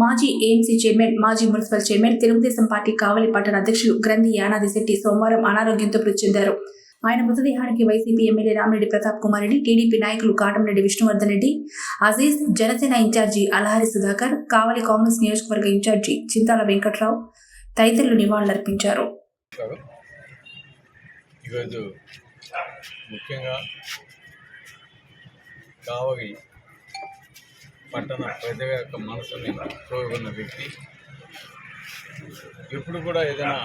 మాజీ AMC chairman మాజీ municipal chairman Telugu Desam party Kavali పట్టణ అధ్యక్షులు గ్రంథి యానాది శెట్టి సోమవారం అనారోగ్యంతో మృతి చెందారు. ఆయన మృతదేహానికి YCP MLA Ramireddy Pratap Kumar Reddy TDP నాయకులు కాటంరెడ్డి విష్ణువర్ధన్ రెడ్డి అజీజ్ జనసేన ఇన్ఛార్జి అలహారి సుధాకర్ కావలి కాంగ్రెస్ నియోజకవర్గ ఇన్ఛార్జి చింతాల వెంకట్రావు తదితరులు నివాళులర్పించారు. ఈరోజు ముఖ్యంగా కావలి పట్టణ ప్రజల యొక్క మనసుని కోరుకున్న వ్యక్తి. ఎప్పుడు కూడా ఏదైనా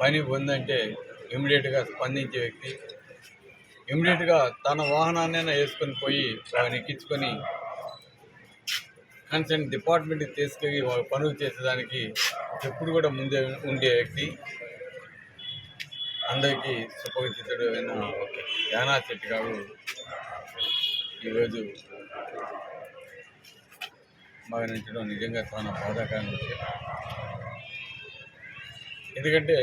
పని ఉందంటే ఇమ్మీడియట్గా స్పందించే వ్యక్తి. ఇమ్మీడియట్గా తన వాహనాన్నైనా వేసుకొని పోయి వాడిని ఎక్కించుకొని కన్సర్న్ డిపార్ట్మెంట్కి తీసుకెళ్ళి వాళ్ళ పనులు చేసేదానికి ఎప్పుడు కూడా ముందే ఉండే వ్యక్తి. అందరికీ సుపరిచితుడు అయిన యానా చెట్టు గారు ఈరోజు మరణించడం నిజంగా చాలా బాధాకరమైన విషయం ఎందుకంటే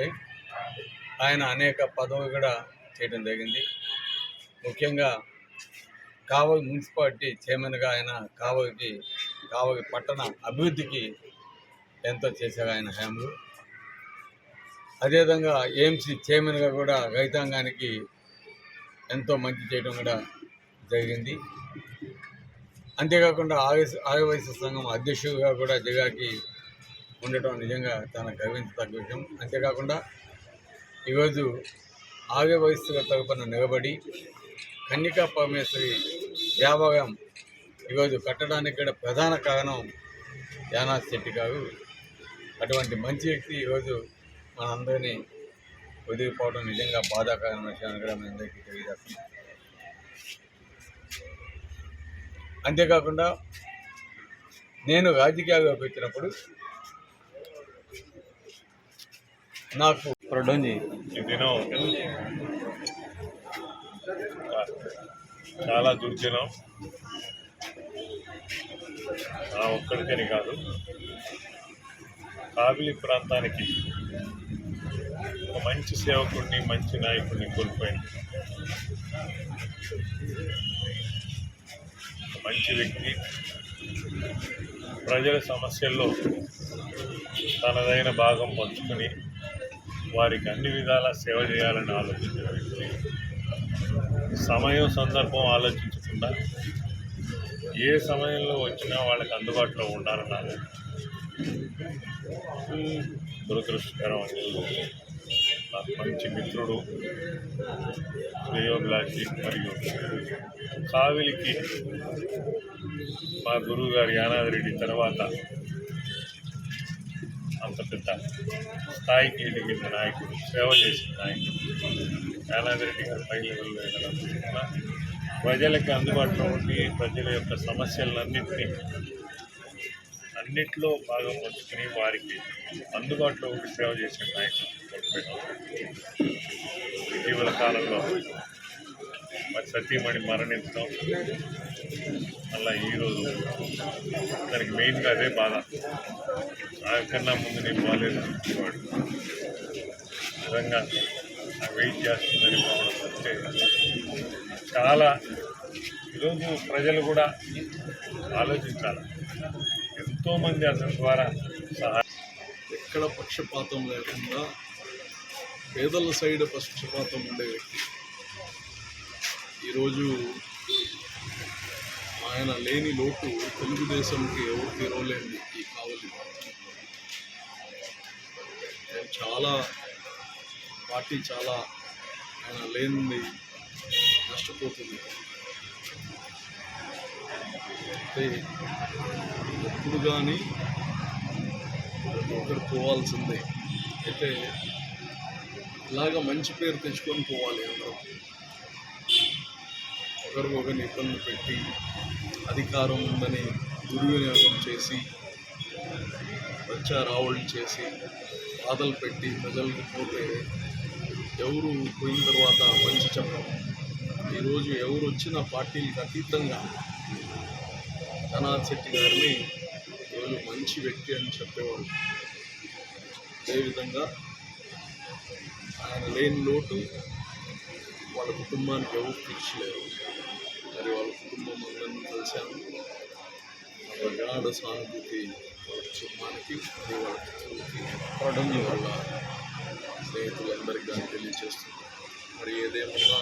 ఆయన అనేక పదవులు కూడా చేయడం జరిగింది. ముఖ్యంగా కావలి మున్సిపాలిటీ చైర్మన్గా ఆయన కావలికి కావలి పట్టణ అభివృద్ధికి ఎంతో చేశారు ఆయన హయాంలో. అదేవిధంగా ఏఎంసీ చైర్మన్గా కూడా రైతాంగానికి ఎంతో మంచి చేయడం కూడా జరిగింది. అంతేకాకుండా ఆర్ఎస్ ఆయువైశ్య సంఘం అధ్యక్షుడిగా కూడా జగాకి ఉండటం నిజంగా తన గర్వించదగ్గ విషయం. అంతేకాకుండా ఈరోజు ఆర్యవైశ్యుల తరపున నిలబడి కన్నికా పరమేశ్వరి దేవాలయం ఈరోజు కట్టడానికి కూడా ప్రధాన కారణం యానాథ్ శెట్టి గారు. అటువంటి మంచి వ్యక్తి ఈరోజు మనందరినీ వదిలిపోవడం నిజంగా బాధాకరమైన విషయాన్ని కూడా మీ అందరికీ తెలియజేస్తున్నాం అంతేకాకుండా నేను రాజకీయాల్లోకి వచ్చినప్పుడు నాకు ప్రొడోంజీ. ఈ దినం. చాలా దుర్దినం. నా ఒక్కడికని కాదు. కావిలి ప్రాంతానికి ఒక మంచి సేవకుడిని మంచి నాయకుడిని కోల్పోయింది మంచి వ్యక్తి. ప్రజల సమస్యల్లో తనదైన భాగం పంచుకొని వారికి అన్ని విధాల సేవ చేయాలని ఆలోచించిన వ్యక్తి. సమయం సందర్భం ఆలోచించకుండా ఏ సమయంలో వచ్చినా వాళ్ళకి అందుబాటులో ఉండాలన్నారు దురదృష్టకరం నాకు మంచి మిత్రుడు శ్రేయోభిలాషి మరియు కావిలికి మా గురువు గారు యానాది రెడ్డి తర్వాత అంత పెద్ద స్థాయికి ఎదిగిన నాయకుడు సేవ చేసిన నాయకుడు. యానాది రెడ్డి గారు పై లెవెల్లో ఎదగడం ప్రజలకి అందుబాటులో ఉండి ప్రజల యొక్క సమస్యలన్నింటినీ అన్నిట్లో భాగం పంచుకుని వారికి అందుబాటులో ఉండి సేవ చేసే నాయకుడు ఇటీవల కాలంలో మరి సతీమణి మరణించడం మళ్ళీ ఈరోజు దానికి మెయిన్గా అదే బాధ. నాకన్నా ముందు నేను బాగాలేదు అనుకునేవాడు నిజంగా నాకు వెయిట్ చేస్తుందని పోవడం వస్తే చాలా ఈరోజు ప్రజలు కూడా ఆలోచించాలి. ఎంతోమంది అతని ద్వారా ఎక్కడ పక్షపాతం లేకుండా పేదల సైడ్ పక్షపాతం ఉండే వ్యక్తి. ఈరోజు ఆయన లేని లోటు తెలుగుదేశంకి ఎవరు తీరవలేని ఈ కావలి. చాలా పార్టీ చాలా ఆయన లేనిది నష్టపోతుంది. ఎప్పుడు కానీ ఒకరు పోవాల్సిందే. అయితే ఇలాగ మంచి పేరు తెచ్చుకొని పోవాలి అందరూ. ఒకరికొకరిని ఇబ్బంది పెట్టి అధికారం ఉందని దుర్వినియోగం చేసి రావుళ్ళు చేసి బాధలు పెట్టి ప్రజలకు పోతే ఎవరు పోయిన తర్వాత మంచి చెప్పడం ఈరోజు ఎవరు వచ్చిన పార్టీలకు అతీతంగా ధనాథ్ శెట్టి గారిని ఈరోజు మంచి వ్యక్తి అని చెప్పేవారు అదేవిధంగా ఆయన లేని లోటు వాళ్ళ కుటుంబానికి ఎవరు తీర్చలేరు మరి వాళ్ళ కుటుంబం అందరినీ కలిశాను. ప్రగాఢ సానుభూతి వాళ్ళ కుటుంబానికి మరియు వాళ్ళ మిత్రులకి వాళ్ళ స్నేహితులందరికీ కానీ తెలియజేస్తుంది మరి ఏదేమన్నా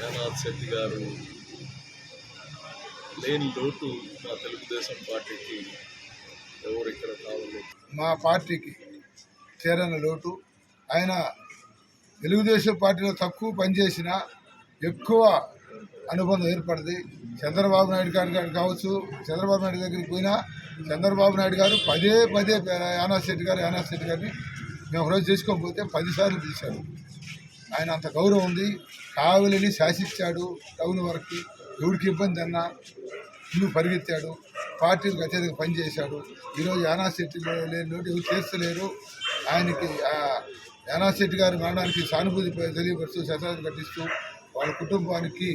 యానాథ్ శెట్టి గారు లేని లోటు మా తెలుగుదేశం పార్టీకి ఎవరు ఇక్కడ కావాలి? మా పార్టీకి చేరని లోటు. ఆయన తెలుగుదేశం పార్టీలో తక్కువ పనిచేసిన ఎక్కువ అనుబంధం ఏర్పడింది. చంద్రబాబు నాయుడు గారి గారు కావచ్చు చంద్రబాబు నాయుడు దగ్గరికి పోయినా చంద్రబాబు నాయుడు గారు పదే పదే యానాస్ శెట్టి గారు యానాస్ శెట్టి గారిని మేము రోజు చేసుకోకపోతే పదిసార్లు పిలిచారు. ఆయన అంత గౌరవం ఉంది. కావలిని శాసించాడు టౌన్ వరకు. ఎవరికి ఇబ్బంది అన్నా ఇల్లు పరిగెత్తాడు. పార్టీలకు అత్యధిక పనిచేశాడు. ఈరోజు యానాథ్ లేని నోటి ఎవరు చేస్తలేరు. ఆయనకి యానాశెట్టి గారి మరణానికి సానుభూతి తెలియపరుస్తూ శతాన్ని కట్టిస్తూ వాళ్ళ కుటుంబానికి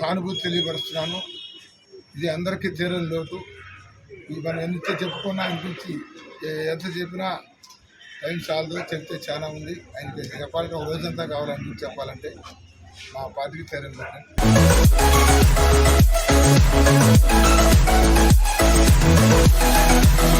సానుభూతి తెలియపరుస్తున్నాను. ఇది అందరికీ తీరని లోటు. మనం ఎంత చెప్పుకున్నా ఆయన గురించి ఎంత చెప్పినా టైం చాలదు చెప్తే చాలా ఉంది. ఆయనకి చెప్పాలంటే ఒక రోజంతా కావాలని చెప్పాలంటే మా పార్టీకి తీరని లోటు